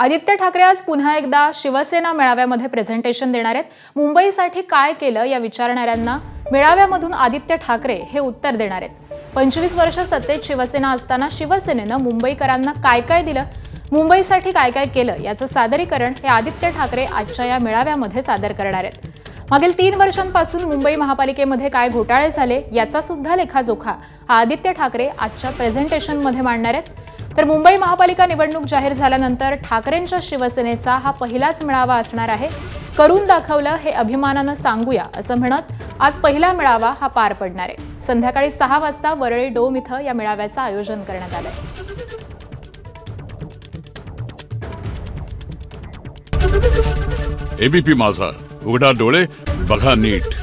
आदित्य ठाकरे आज पुन्हा एकदा शिवसेना मेळाव्यामध्ये प्रेझेंटेशन देणार आहेत. मुंबईसाठी काय केलं या विचारणाऱ्यांना मेळाव्यामधून आदित्य ठाकरे हे उत्तर देणार आहेत. पंचवीस वर्ष सत्तेत शिवसेना असताना शिवसेनेनं मुंबईकरांना काय काय दिलं? मुंबईसाठी काय काय केलं? याचं सादरीकरण हे आदित्य ठाकरे आजच्या या मेळाव्यामध्ये सादर करणार आहेत. मागील तीन वर्षांपासून मुंबई महापालिकेमध्ये काय घोटाळे झाले याचा सुद्धा लेखाजोखा हा आदित्य ठाकरे आजच्या प्रेझेंटेशनमध्ये मांडणार आहेत. तर मुंबई महापालिका निवडणूक जाहीर झाल्यानंतर ठाकरेंच्या शिवसेनेचा हा पहिलाच मेळावा असणार आहे. करून दाखवलं हे अभिमानानं सांगूया असं म्हणत आज पहिला मेळावा हा पार पडणार आहे. संध्याकाळी सहा वाजता वरळी डोम इथं या मेळाव्याचं आयोजन करण्यात आलंय. एबीपी माझा उघडा डोळे बघा नीट.